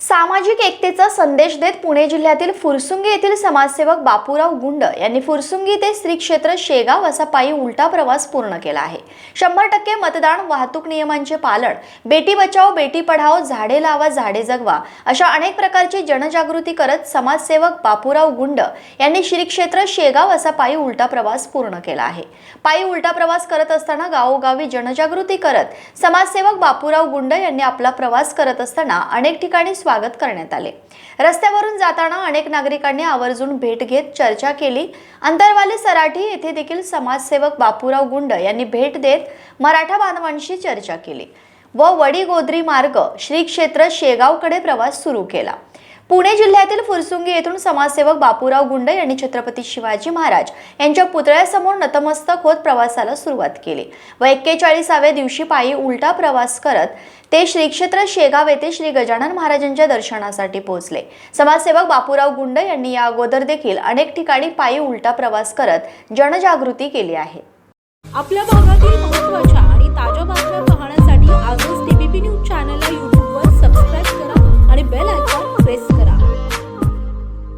सामाजिक एकतेचा संदेश देत पुणे जिल्ह्यातील फुरसुंगी येथील समाजसेवक बापूराव गुंड यांनी फुरसुंगी ते श्री क्षेत्र शेगाव असा पायी उलटा प्रवास पूर्ण केला आहे. शंभर टक्के मतदान वाहतूक नियमांचे पालन बेटी बचाव बेटी पढाओ झाडे लावा झाडे जगवा अशा अनेक प्रकारची जनजागृती करत समाजसेवक बापूराव गुंड यांनी श्री क्षेत्र शेगाव असा पायी उलटा प्रवास पूर्ण केला आहे. पायी उलटा प्रवास करत असताना गावोगावी जनजागृती करत समाजसेवक बापूराव गुंड यांनी आपला प्रवास करत असताना अनेक ठिकाणी स्वागत करण्यात आले. रस्त्यावरून जाताना अनेक नागरिकांनी आवर्जून भेट घेत चर्चा केली. अंतरवाले सराठी येथे देखील समाजसेवक बापूराव गुंड यांनी भेट देत मराठा बांधवांशी चर्चा केली व वडी गोद्री मार्ग श्री क्षेत्र शेगावकडे प्रवास सुरू केला. पुणे जिल्ह्यातील फुरसुंगी येथून समाजसेवक बापूराव गुंड यांनी छत्रपती शिवाजी महाराज यांच्या पुतळ्यासमोर नतमस्तक होत प्रवासाला सुरुवात केली. व एक्केचाळीसाव्या दिवशी पायी उलटा प्रवास करत ते श्री क्षेत्र शेगाव येथे श्री गजानन महाराजांच्या दर्शनासाठी पोहोचले. समाजसेवक बापूराव गुंड यांनी या अगोदर देखील अनेक ठिकाणी पायी उलटा प्रवास करत जनजागृती केली आहे. आपल्या भागातील महत्त्वाच्या आणि ताज्या बातम्या पाहण्यासाठी आजच टीबीपी न्यूज चॅनलला यूट्यूब